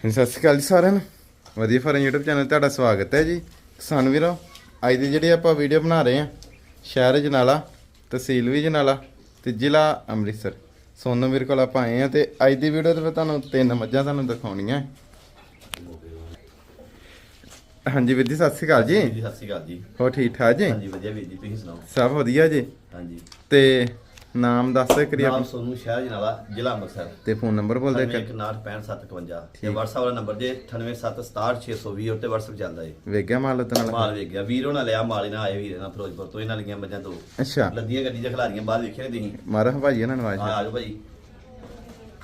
ਹਾਂਜੀ, ਸਤਿ ਸ਼੍ਰੀ ਅਕਾਲ ਜੀ ਸਾਰਿਆਂ ਨੂੰ। ਵਧੀਆ ਫਰਨ YouTube ਚੈਨਲ ਤੇ ਤੁਹਾਡਾ ਸਵਾਗਤ ਹੈ ਜੀ। ਕਿਸਾਨ ਵੀਰੋ ਅੱਜ ਦੀ ਜਿਹੜੀ ਆਪਾਂ ਵੀਡੀਓ ਬਣਾ ਰਹੇ ਹਾਂ ਸ਼ਹਿਰ ਜਨਾਲਾ ਤਹਿਸੀਲ ਵੀ ਜਨਾਲਾ ਤੇ ਜ਼ਿਲ੍ਹਾ ਅੰਮ੍ਰਿਤਸਰ। ਸੋਨਮ ਵੀਰ ਕੋਲ ਆਪਾਂ ਆਏ ਹਾਂ ਤੇ ਅੱਜ ਦੀ ਵੀਡੀਓ ਤੇ ਮੈਂ ਤੁਹਾਨੂੰ ਤਿੰਨ ਮੱਝਾਂ ਤੁਹਾਨੂੰ ਦਿਖਾਉਣੀਆਂ। ਹਾਂਜੀ ਵੀਰ ਜੀ ਸਤਿ ਸ਼੍ਰੀ ਅਕਾਲ ਜੀ। ਜੀ ਸਤਿ ਸ਼੍ਰੀ ਅਕਾਲ ਜੀ। ਹੋ ਠੀਕ ਠਾਕ ਜੀ? ਹਾਂਜੀ ਵਧੀਆ ਵੀਰ ਜੀ ਤੁਸੀਂ ਸੁਣਾਓ? ਸਭ ਵਧੀਆ ਜੀ। ਹਾਂਜੀ। ਤੇ ਨਾਮ ਦੱਸ ਦਿਓ ਕਰੀ ਨਾਮ ਸੋਨੂੰ ਸ਼ਹਿਰ ਜਨਾਲਾ ਜ਼ਿਲ੍ਹਾ ਅੰਮ੍ਰਿਤਸਰ। ਤੇ ਫੋਨ ਨੰਬਰ ਬੋਲ ਦੇ ਕਰ 916557 ਤੇ WhatsApp ਵਾਲਾ ਨੰਬਰ ਜੇ 98766620 ਉੱਤੇ WhatsApp ਚੱਲਦਾ ਏ। ਵੇਗਿਆ ਮਾਲ ਤੇ ਨਾਲ। ਮਾਲ ਵੇਖ ਗਿਆ ਵੀਰ ਉਹਨਾਂ ਲਿਆ ਮਾਲ ਇਹਨਾਂ ਆਏ ਵੀਰ ਨਾਲ ਫਿਰੋਜ਼ਪੁਰ ਤੋਂ। ਇਹਨਾਂ ਲਈਆਂ ਮੱਝਾਂ ਤੋਂ। ਅੱਛਾ। ਲੱਦੀਆਂ ਗੱਡੀ ਦੇ ਖਿਲਾਰੀਆਂ ਬਾਹਰ ਵੇਖੇ ਨੇ ਤੁਸੀਂ? ਮਾਰਾ ਭਾਜੀ ਇਹਨਾਂ ਨਵਾਜ਼। ਆ ਆਜੋ ਭਾਈ।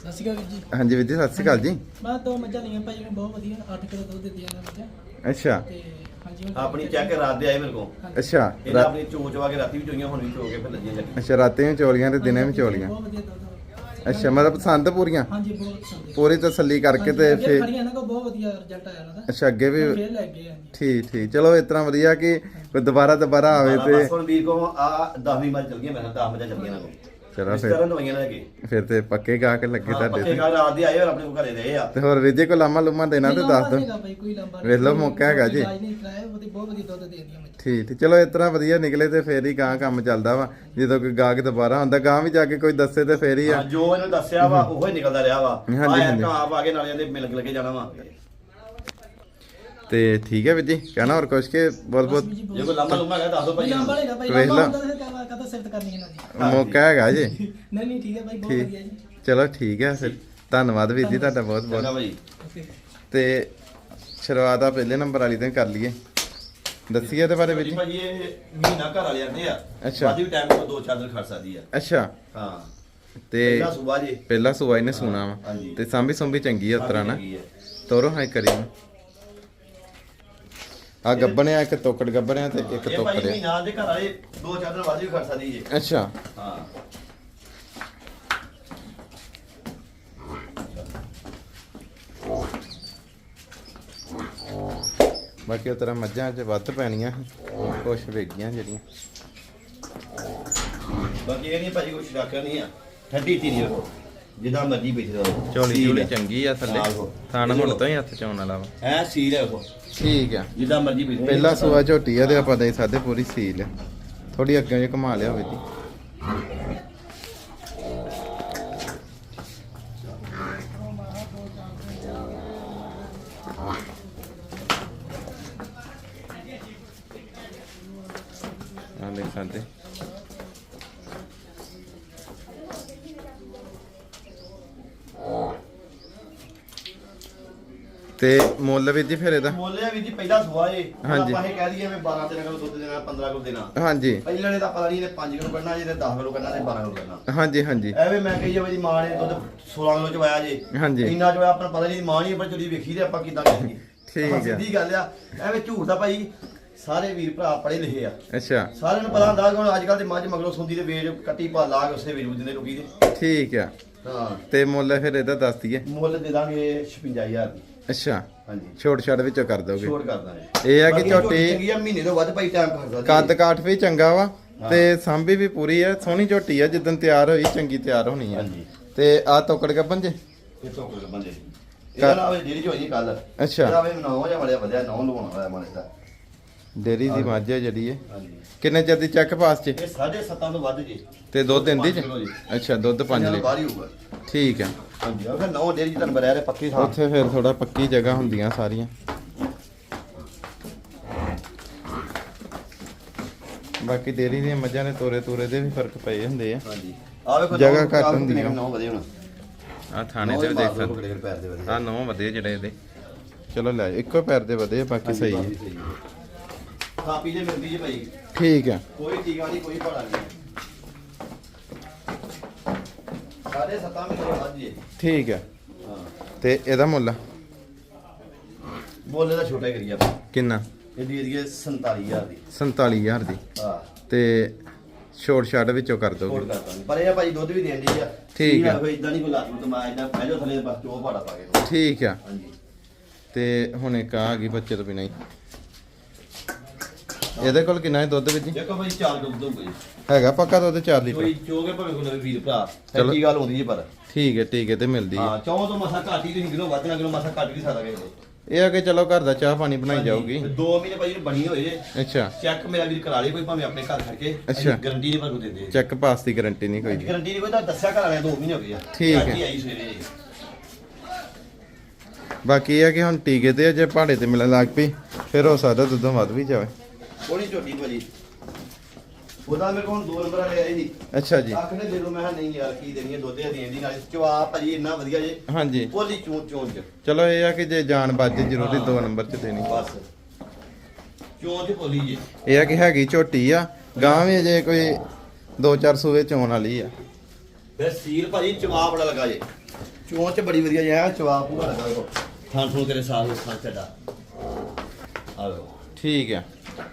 ਸਤਿ ਸ਼੍ਰੀ ਅਕਾਲ ਜੀ। ਹਾਂਜੀ ਵੀਰ ਜੀ ਸਤਿ ਸ਼੍ਰੀ ਅਕਾਲ ਜੀ। ਮੈਂ ਦੋ ਮੱਝਾਂ ਲਈਆਂ ਭਾਈ ਨੂੰ ਬਹੁਤ ਵਧੀਆ 8 ਕਿਲੋ ਦੁੱਧ ਦਿੱਤੀਆਂ ਨੇ। ਮੱਝਾਂ ਅੱਛਾ। ਤੇ ਆਪਣੀ ਚੈੱਕ ਰਾਤ ਦੇ ਆਏ ਮੇਰੇ ਕੋਲ। ਅੱਛਾ ਇਹਨਾਂ ਰਾ- ਆਪਣੀ ਚੋਚ ਵਾ ਕੇ ਰਾਤੀ ਵੀ ਚੋਈਆਂ ਹੁਣ ਵੀ ਚੋ ਕੇ ਫਿਰ ਲੱਦੀਆਂ ਗੱਡੀ ਅੱਛਾ ਰਾਤੇ ਵੀ ਚੋਲੀਆਂ ਤੇ ਦਿਨੇ ਵੀ ਚੋਲੀਆਂ? ਬਹੁਤ ਵਧੀਆ ਦੁੱਧ। ਅੱਛਾ ਮਤਲਬ ਪਸੰਦ ਪੂਰੀਆਂ? ਹਾਂਜੀ ਬਹੁਤ ਪਸੰਦ ਪੂਰੀ ਤਸੱਲੀ ਕਰਕੇ ਤੇ ਅੱਗੇ ਫੇਰ ਖੜੀਆਂ ਨਾ ਕੋ ਬਹੁਤ ਵਧੀਆ ਰਿਜ਼ਲਟ ਆਇਆ ਉਹਨਾਂ ਦਾ ਅੱਛਾ ਅੱਗੇ ਵੀ ਫੇਰ ਲੈ ਗਏ ਹਾਂਜੀ ਠੀਕ ਠੀਕ। ਚਲੋ ਇਸ ਤਰ੍ਹਾਂ ਵਧੀਆ ਕਿ ਕੋਈ ਦੁਬਾਰਾ ਦੁਬਾਰਾ ਆਵੇ ਤੇ ਬਸ ਹੁਣ ਵੀਰ ਕੋ ਆ 10ਵੀਂ ਮੱਝ ਚੱਲ ਗਈਆਂ ਮੈਂ 10 ਮੱਝਾਂ ਚੱਲ ਗਈਆਂ ਨਾ ਕੋ ਚਲੋ ਫਿਰ। ਤਰ੍ਹਾਂ ਦਵਾਈਆਂ ਲੈ ਕੇ ਫਿਰ ਤੇ ਪੱਕੇ ਗਾ ਕੇ ਲੱਗੇ ਹਾਂ, ਤੁਹਾਡੇ ਪੱਕੇ ਤੇ। ਘਰ ਰਾਤ ਦੇ ਆਏ ਔਰ ਆਪਣੇ ਘਰੇ ਰਹੇ ਆ। ਤੇ ਹੋਰ ਰਿਜੇ ਕੋ ਲਾਮਾ ਲੁਮਾ ਦੇਣਾ ਤੇ ਦੱਸ ਦੋ ਭਾਈ ਕੋਈ ਲੰਬਾ ਵੇਖ ਲਓ ਮੌਕਾ ਹੈਗਾ ਜੀ। ਨਹੀਂ ਕਰਾਇਆ ਉਹਦੀ ਬਹੁਤ ਵਧੀਆ ਦੁੱਧ ਦੇ ਦਿੰਦੀਆਂ ਮੱਝਾਂ ਠੀਕ ਠੀਕ ਚਲੋ ਇਸ ਤਰ੍ਹਾਂ ਵਧੀਆ ਨਿਕਲੇ ਤੇ ਫੇਰ ਹੀ ਗਾਂ ਕੰਮ ਚੱਲਦਾ ਵਾ। ਜਦੋਂ ਕੋਈ ਗਾਹਕ ਦੁਬਾਰਾ ਹੁੰਦਾ ਗਾਂ ਵੀ ਜਾ ਕੇ ਕੋਈ ਦੱਸੇ ਤੇ ਫੇਰ ਹੀ ਆ। ਹਾਂ, ਜੋ ਇਹਨੂੰ ਦੱਸਿਆ ਵਾ ਉਹੋ ਹੀ ਨਿਕਲਦਾ ਰਿਹਾ ਵਾ। ਹਾਂਜੀ, ਆਇਆ ਹਾਂਜੀ। ਕੇ ਨਾਲੇ ਦੇ ਮਿਲ ਕੇ ਜਾਣਾ ਵਾ। ਤੇ ਠੀਕ ਹੈ ਵੀਰ ਜੀ ਕਹਿਣਾ ਹੋਰ ਕੁਛ ਕੇ ਬਹੁਤ ਬਹੁਤ ਜੇ ਕੋਈ ਲੰਮਾ ਲੰਮਾ ਹੈਗਾ ਦੱਸ ਦਿਓ ਭਾਈ ਲੰਬਾ ਲੈਗਾ ਭਾਈ ਵੇਖ ਲੰਬਾ ਲਾ। ਹੁੰਦਾ ਤਾਂ ਕਦਾ ਸਿਫਤ ਕਰਨੀ ਇਹਨਾਂ ਦੀ ਮੌਕਾ ਹੈਗਾ ਜੀ। ਨਹੀਂ ਨਹੀਂ ਠੀਕ ਹੈ ਭਾਈ ਬਹੁਤ ਠੀਕ। ਵਧੀਆ ਜੀ। ਚਲੋ ਠੀਕ ਹੈ ਫਿਰ। ਧੰਨਵਾਦ ਵੀਰ ਜੀ ਤੁਹਾਡਾ ਬਹੁਤ ਚੰਗਾ ਬਹੁਤ ਭਾਈ ਓਕੇ। ਤੇ ਸ਼ੁਰੂਆਤ ਆ ਪਹਿਲੇ ਨੰਬਰ ਵਾਲੀ ਤੋਂ ਹੀ ਕਰ ਲਈਏ। ਦੱਸੀਏ ਇਹਦੇ ਬਾਰੇ ਵੀਰ ਜੀ। ਜੀ ਭਾਈ ਇਹ ਮਹੀਨਾ ਘਰ ਵਾਲੇ ਆਂਦੇ ਆ। ਅੱਛਾ। ਬਾਦੀ ਟਾਈਮ ਤੋਂ ਦੋ ਚਾਰ ਦਿਨ ਖੜ ਸਕਦੀ ਆ। ਅੱਛਾ। ਹਾਂ। ਤੇ ਪਹਿਲਾ ਸੁਬਾ ਜੀ। ਪਹਿਲਾ ਸੂਆ ਇਹਨੇ ਸੁਣਾ ਵਾ। ਹਾਂਜੀ। ਤੇ ਸਾਂਭੀ ਸੁੰਭੀ ਚੰਗੀ ਆ ਉਤਰਾ ਨਾ। ਤੋਰੋ ਹਾਂ ਕਰੀ ਆ ਗੱਬਣਿਆ ਇੱਕ ਤੋਕੜ ਗੱਬਣਿਆ ਤੇ ਇੱਕ ਇਹ ਭਾਈ ਤੋਕੜਿਆ ਮਹੀਨਾ ਦੇ ਘਰ ਵਾਲੇ ਦੋ ਚਾਰ ਦਿਨ ਬਾਅਦ ਵੀ ਖੜ ਸਕਦੀ ਜੀ। ਅੱਛਾ। ਹਾਂ। ਬਾਕੀ ਉਤਰਾ ਮੱਝਾਂ 'ਚ ਵੱਧ ਪੈਣੀਆਂ ਕੁਛ ਵੇਗੀਆਂ ਜਿਹੜੀਆਂ। ਬਾਕੀ ਇਹ ਨਹੀਂ ਭਾਈ ਕੋਈ ਸ਼ਰਾਕਾ ਨਹੀਂ ਆ। ਠੰਡੀ ਧੀਰੀ ਰੱਖੋ। ਜਿੱਦਾਂ ਮਰਜ਼ੀ ਵੇਚ ਦੋ ਝੋਲੀ ਝੋਲੀ ਚੰਗੀ ਆ ਥੱਲੇ। ਆਹੋ। ਥਾਣ ਹੁਣ ਤੋਂ ਹੀ ਹੱਥ ਚਾਉਣ ਵਾਲਾ ਵਾ। ਐ ਸੀਲ ਹੈ ਉਹ। ਠੀਕ ਆ। ਜਿੱਦਾਂ ਮਰਜ਼ੀ ਦਿਓ। ਪਹਿਲਾ ਸੂਆ ਝੋਟੀ ਆ ਤੇ ਆਪਾਂ ਦੇ ਸਾਡੇ ਪੂਰੀ ਸੀਲ ਥੋੜੀ ਅੱਗੇ ਜੇ ਘੁਮਾ ਲਿਆ ਹੋਵੇ ਜੀ। ਆ ਲੈ ਸਾਡੇ ਤੇ ਮੁੱਲ ਵੀਰ ਜੀ ਫਿਰ ਇਹਦਾ? ਬੋਲਿਆ ਵੀ ਜੀ ਪਹਿਲਾ ਸੁਆ ਏ। ਹਾਂਜੀ। ਆਪਾਂ ਇਹ ਕਹਿ ਦਈਏ ਮੈਂ 12 13 ਕਿਲੋ ਦੁੱਧ ਦੇਣਾ 15 ਕਿਲੋ ਦੇਣਾ। ਹਾਂਜੀ। ਪਹਿਲਾਂ ਨੇ ਤਾਂ ਪਤਾ ਨਹੀਂ ਇਹਨੇ 5 ਕਿਲੋ ਕੱਢਣਾ ਜੇ 10 ਕਿਲੋ ਕੱਢਣਾ ਤੇ 12 ਕਿਲੋ ਕੱਢਣਾ। ਹਾਂਜੀ ਹਾਂਜੀ। ਐਵੇਂ ਮੈਂ ਕਹੀ ਜਾਵੇ ਦੀ ਮਾਂ ਨੇ ਦੁੱਧ 16 ਕਿਲੋ ਚਵਾਇਆ ਜੇ। ਹਾਂਜੀ। ਇੰਨਾ ਚਵਾਇਆ ਆਪਾਂ ਨੂੰ ਪਤਾ ਨਹੀਂ ਮਾਂ ਨਹੀਂ ਪਰ ਚੁਰੀ ਵੇਖੀ ਤੇ ਆਪਾਂ ਕਿਦਾਂ ਕਰੀਏ ਠੀਕ ਆਪਾਂ ਆ। ਸਿੱਧੀ ਗੱਲ ਆ ਐਵੇਂ ਝੂਠ ਦਾ ਭਾਈ। ਸਾਰੇ ਵੀਰ ਭਰਾ ਪੜੇ ਲਿਖੇ ਆ। ਅੱਛਾ। ਸਾਰਿਆਂ ਨੂੰ ਪਤਾ ਹੁੰਦਾ ਕਿ ਹੁਣ ਅੱਜ ਕੱਲ ਦੇ ਮੱਝ ਮਗਰੋਂ ਸੁੰਦੀ ਦੇ ਵੇਚ ਕੱਟੀ ਪਾ ਲਾ ਕੇ ਉਸੇ ਵੇਚ ਦਿੰਦੇ ਲੋਕੀ ਦੇ। ਠੀਕ ਆ। ਹਾਂ। ਤੇ ਮੁੱਲ ਫਿਰ ਇਹਦਾ ਦੱਸ ਦਈਏ। ਮੁੱਲ ਦੇ ਦਾਂਗੇ 56000 ਦੀ। ਅੱਛਾ। ਹਾਂਜੀ। ਛੋਟ ਛਾੜ ਵਿੱਚੋਂ ਕਰ ਦੋਗੇ। ਛੋੜ ਕਰ ਦਾਂਗੇ। ਇਹ ਆ ਕਿ ਬਾਕੀ ਝੋਟੀ ਚੰਗੀ ਆ ਮਹੀਨੇ ਤੋਂ ਵੱਧ ਭਾਈ ਟਾਈਮ ਸਕਦੀ ਕੱਦ ਕਾਠ ਵੀ ਚੰਗਾ ਵਾ। ਤੇ ਸਾਂਭੀ ਵੀ ਪੂਰੀ ਆ ਸੋਹਣੀ ਝੋਟੀ ਆ ਜਿੱਦਨ ਤਿਆਰ ਹੋਈ ਚੰਗੀ ਤਿਆਰ ਹੋਣੀ ਆ। ਹਾਂਜੀ। ਤੇ ਆ ਤੋਕੜ ਗੱਬਨ ਜੇ? ਇਹ ਤੋਂ ਕੋਈ ਬੰਦੇ ਇਹਦਾ ਨਾਮ ਜਿਹੜੀ ਹੋਈ ਕੱਲ ਅੱਛਾ। ਇਹਦਾ ਵੀ ਨੌ ਜਾਂ ਬੜਿਆ ਵਧਿਆ ਨੌ ਲਵਾਉਣਾ ਹੋਇਆ ਮਾਰੇ ਦਾ ਡੇਰੀ ਦੀ ਮੱਝ ਜਿਹੜੀ ਇਹ। ਹਾਂਜੀ। ਕਿੰਨੇ ਚਿਰ ਦੀ ਚੈੱਕ ਪਾਸ ਚ ਇਹ 7.5 ਤੋਂ ਵੱਧ ਜੀ। ਤੇ ਦੁੱਧ ਦਿੰਦੀ ਕਿਲੋ ਚ? ਜੀ। ਅੱਛਾ ਦੁੱਧ 5 ਬਾਹਰ ਲੀਟਰ। ਹੀ ਹੋਊਗਾ। ਠੀਕ ਆ ਹਾਂਜੀ ਉਹ ਫਿਰ ਨੌ ਡੇਰੀ ਤੁਹਾਨੂੰ ਬਰਿਆ ਰੇ ਪੱਕੀ ਥਾਂ। ਉੱਥੇ ਫਿਰ ਥੋੜਾ ਪੱਕੀ ਜਗ੍ਹਾ ਹੁੰਦੀਆਂ ਸਾਰੀਆਂ। ਬਾਕੀ ਡੇਰੀ ਦੀਆਂ ਮੱਝਾਂ ਨੇ ਤੋਰੇ ਤੋਰੇ ਦੇ ਵੀ ਫ਼ਰਕ ਪਏ ਹੁੰਦੇ ਆ। ਹਾਂਜੀ। ਆ ਵੇਖੋ ਜਗ੍ਹਾ ਘੱਟ ਹੁੰਦੀ ਆ। ਨੌ ਵਧੇ ਹੁਣ। ਆ ਥਾਣੇ ਤੇ ਵੀ ਦੇਖ ਸਕਦੇ। ਸਕਦੇ ਪੈਰ ਦੇ ਵਧੇ। ਆ ਨੌ ਵਧੇ ਜਿਹੜੇ ਇਹਦੇ। ਚਲੋ ਲੈ ਜਾਓ, ਇੱਕੋ ਪੈਰ ਦੇ ਵਧੇ ਆ, ਬਾਕੀ ਸਹੀ ਹੈ। ਕਾਪੀ ਜੇ ਮਿਲਦੀ ਜੀ ਭਾਈ। ਠੀਕ ਆ ਕੋਈ ਟੀਕਾ ਨਹੀਂ ਕੋਈ ਭਾੜਾ ਨਹੀਂ। ਸਾਡੇ ਸੱਤਾਂ ਮਹੀਨੇ ਬਾਅਦ ਜੀ ਠੀਕ ਆ ਹਾਂ। ਤੇ ਇਹਦਾ ਮੁੱਲ? ਬੋਲੇ ਦਾ ਛੋਟਾ ਹੀ ਕਰੀ ਆਪਾਂ। ਕਿੰਨਾ? ਇਹ ਦੀ ਦੀ 47000 ਦੀ। 47000 ਦੀ। ਹਾਂ। ਤੇ ਛੋਟ ਛਾੜ ਵਿੱਚੋਂ ਕਰ ਦੋਗੇ? ਕਰਤਾ ਪਰ ਇਹ ਆ ਭਾਈ ਦੁੱਧ ਵੀ ਦੇਣ ਦੀ ਆ। ਠੀਕ ਆ। ਕੋਈ ਇਦਾਂ ਨਹੀਂ ਕੋਈ ਲਾਤ ਨੂੰ ਮੈਂ ਇਦਾਂ ਜਾਓ ਥੱਲੇ ਬਸ ਚੋ ਭਾੜਾ ਪਾ ਕੇ। ਠੀਕ ਆ। ਹਾਂਜੀ। ਤੇ ਹੁਣ ਇੱਕ ਆ ਗਈ ਬੱਚੇ ਤੋਂ ਬਿਨਾਂ ਹੀ। ਇਹਦੇ ਕੋਲ ਕਿੰਨਾ ਹੈ ਦੁੱਧ ਵਿੱਚ ਦੇਖੋ ਭਾਈ 4 ਕਿਲੋ ਦੁੱਧ ਹੋਊਗਾ ਜੀ। ਹੈਗਾ ਪੱਕਾ ਦੁੱਧ 4 ਲੀਟਰ? ਕੋਈ ਚੋਗੇ ਭਾਵੇਂ ਕੋਈ ਨਵੇਂ ਵੀਰ ਭਰਾ ਚਲੋ। ਸੱਚੀ ਗੱਲ ਹੁੰਦੀ ਜੀ ਪਰ। ਠੀਕ ਹੈ ਠੀਕ ਹੈ ਤੇ ਮਿਲਦੀ ਹੈ। ਹਾਂ ਚੌਂ ਤੋਂ ਮਸਾ ਘੱਟ ਹੀ ਤੁਸੀਂ ਕਿਲੋ ਵੱਧ ਨਾ ਕਿਲੋ ਮਸਾ ਘੱਟ ਵੀ ਸਕਦਾ ਕਿਸੇ ਇਹ ਆ ਕਿ ਚਲੋ ਘਰ ਦਾ ਚਾਹ ਪਾਣੀ ਬਣਾਈ ਜਾਊਗੀ। ਤੇ ਦੋ ਮਹੀਨੇ ਨੂੰ ਬਣੀ ਹੋਏ ਜੇ। ਅੱਛਾ। ਚੈੱਕ ਮੇਰਾ ਵੀਰ ਕਰਾ ਲਈ ਕੋਈ ਭਾਵੇਂ ਆਪਣੇ ਘਰ ਖੜ ਕੇ। ਅੱਛਾ। ਗਾਰੰਟੀ ਨਹੀਂ ਕੋ ਦਿੰਦੇ। ਚੈੱਕ ਪਾਸ ਦੀ ਗਾਰੰਟੀ ਨਹੀਂ ਕੋਈ। ਗਾਰੰਟੀ ਨਹੀਂ ਕੋਈ ਤਾਂ ਦੱਸਿਆ ਘਰ ਵਾਲਿਆਂ ਦੋ ਮਹੀਨੇ ਹੋ ਗਏ ਆ। ਠੀਕ ਅੱਜ ਹੈ। ਹੀ ਆਈ ਸਵੇਰੇ। ਬਾਕੀ ਇਹ ਆ ਕਿ ਹੁਣ ਟੀਕੇ ਤੇ ਆ, ਜੇ ਪਹਾੜੇ ਤੇ ਮਿਲਣ ਲੱਗ ਪਈ ਫਿਰ ਹੋ ਸਕਦਾ ਦੁੱਧੋਂ ਵੱਧ ਵੀ ਜਾਵੇ। ਥੋੜੀ ਝੋਟੀ ਭਾਜੀ। ਉਹਦਾ ਮੇਰੇ ਕੋਲ ਦੋ ਨੰਬਰ ਵਾਲੇ ਆਏ ਸੀ। ਅੱਛਾ ਜੀ। ਆਖਣੇ ਦੇ ਦੋ ਮੈਂ ਕਿਹਾ ਨਹੀਂ ਯਾਰ ਕੀ ਦੇਣੀ ਹੈ? ਦੁੱਧ ਦੇਣ ਦੀ ਨਾਲ ਜਵਾਬ ਭਾਜੀ ਇੰਨਾ ਵਧੀਆ ਜੇ। ਹਾਂਜੀ। ਭੋਲੀ ਚੂੰ ਚੂੰ ਚ। ਚਲੋ ਇਹ ਆ ਕਿ ਜੇ ਜਾਨ ਬਚ ਜੇ ਜ਼ਰੂਰੀ ਦੋ ਨੰਬਰ 'ਚ ਦੇਣੀ। ਬਸ। ਚੂੰ ਚ ਭੋਲੀ ਜੇ। ਇਹ ਆ ਕਿ ਹੈਗੀ ਝੋਟੀ ਆ। ਗਾਂ ਵੀ ਜੇ ਕੋਈ ਦੋ ਚਾਰ ਸੂਵੇ ਚੋਣ ਵਾਲੀ ਆ। ਫਿਰ ਸੀਲ ਭਾਜੀ ਚਵਾ ਬੜਾ ਲੱਗਾ ਜੇ। ਚੂੰ ਚ ਬੜੀ ਵਧੀਆ ਜਿਹਾ ਚਵਾ ਪੂਰਾ ਲੱਗਾ ਦੇਖੋ ਥਾਂ ਥੂ ਤੇਰੇ ਸਾਹ ਨੂੰ ਸਾਹ ਚੱਡਾ ਆ ਲਓ ਠੀਕ ਆ।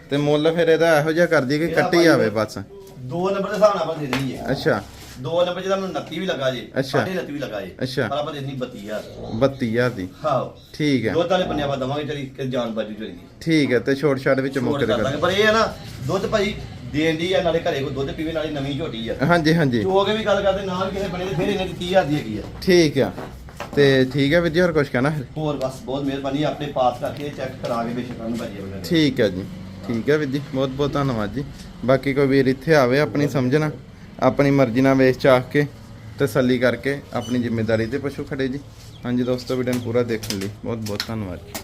ਤੇ ਮੁੱਲ ਫਿਰ ਇਹਦਾ ਇਹੋ ਜਿਹਾ ਕਰ ਦੀ ਕਿ ਇਹਦਾ ਕੱਟੀ ਆਵੇ ਬਸ। ਦੋ ਨੰਬਰ ਦੇ ਹਿਸਾਬ ਨਾਲ ਆਪਾਂ ਦੇ ਦੇਣੀ ਹੈ ਅੱਛਾ। ਦੋ ਨੰਬਰ ਜਿਹਦਾ ਮੈਨੂੰ 29 ਵੀ ਲੱਗਾ ਜੇ ਅੱਛਾ। 29 ਵੀ ਲੱਗਾ ਜੇ। ਅੱਛਾ। ਪਰ ਆਪਾਂ ਦੇਣੀ 32000 32000 ਦੀ। ਹਾਂ ਠੀਕ ਆ ਦੁੱਧ ਵਾਲੇ ਬੰਨੇ ਆਪਾਂ ਦਵਾਂਗੇ ਚਲੀ ਕਿ ਜਾਨ ਬਾਜੂ ਚਲੀ ਦੀ ਠੀਕ ਹੈ ਤੇ ਛੋਟ ਛਾਟ ਵਿੱਚ ਛੋੜ ਮੁੱਕ ਕਰ ਦਾਂਗੇ ਦੇ ਪਰ ਇਹ ਹੈ ਨਾ ਦੁੱਧ ਭਾਈ ਦੇਣ ਦੀ ਆ ਨਾਲੇ ਘਰੇ ਕੋਈ ਦੁੱਧ ਪੀਵੇ ਨਾਲੇ ਨਵੀਂ ਝੋਟੀ ਆ। ਹਾਂਜੀ ਹਾਂਜੀ। ਜੋ ਕੇ ਵੀ ਗੱਲ ਕਰਦੇ ਨਾਲ ਕਿਸੇ ਬਣੇ ਤੇ ਫਿਰ ਇਹਨੇ ਦੀ 30000 ਦੀ ਹੈਗੀ ਆ। ਠੀਕ ਆ। ਤੇ ਠੀਕ ਹੈ ਵੀਰ ਜੀ ਹੋਰ ਕੁਝ ਕਹਿਣਾ? ਫਿਰ ਹੋਰ ਬਸ ਬਹੁਤ ਮਿਹਰਬਾਨੀ ਆਪਣੇ ਪਾਸ ਕਰਕੇ ਚੈੱਕ ਕਰਾ ਕੇ ਬੇਸ਼ੱਕ ਨੂੰ ਭਾਜੀ ਉਹਨਾਂ ਨੇ ਠੀਕ ਹੈ ਜੀ। ਠੀਕ ਹੈ ਵੀਰ ਜੀ, ਬਹੁਤ ਬਹੁਤ ਧੰਨਵਾਦ ਜੀ। ਬਾਕੀ ਕੋਈ ਵੀਰ ਇੱਥੇ ਆਵੇ ਆਪਣੀ ਸਮਝਣਾ, ਆਪਣੀ ਮਰਜ਼ੀ ਨਾਲ ਵੇਚ ਚਾਖ ਕੇ ਤਸੱਲੀ ਕਰਕੇ ਆਪਣੀ ਜ਼ਿੰਮੇਵਾਰੀ ਤੇ ਪਸ਼ੂ ਖੜੇ ਜੀ। ਹਾਂਜੀ ਦੋਸਤੋ ਵੀਡੀਓ ਨੂੰ ਪੂਰਾ ਦੇਖਣ ਲਈ ਬਹੁਤ ਬਹੁਤ ਧੰਨਵਾਦ ਜੀ।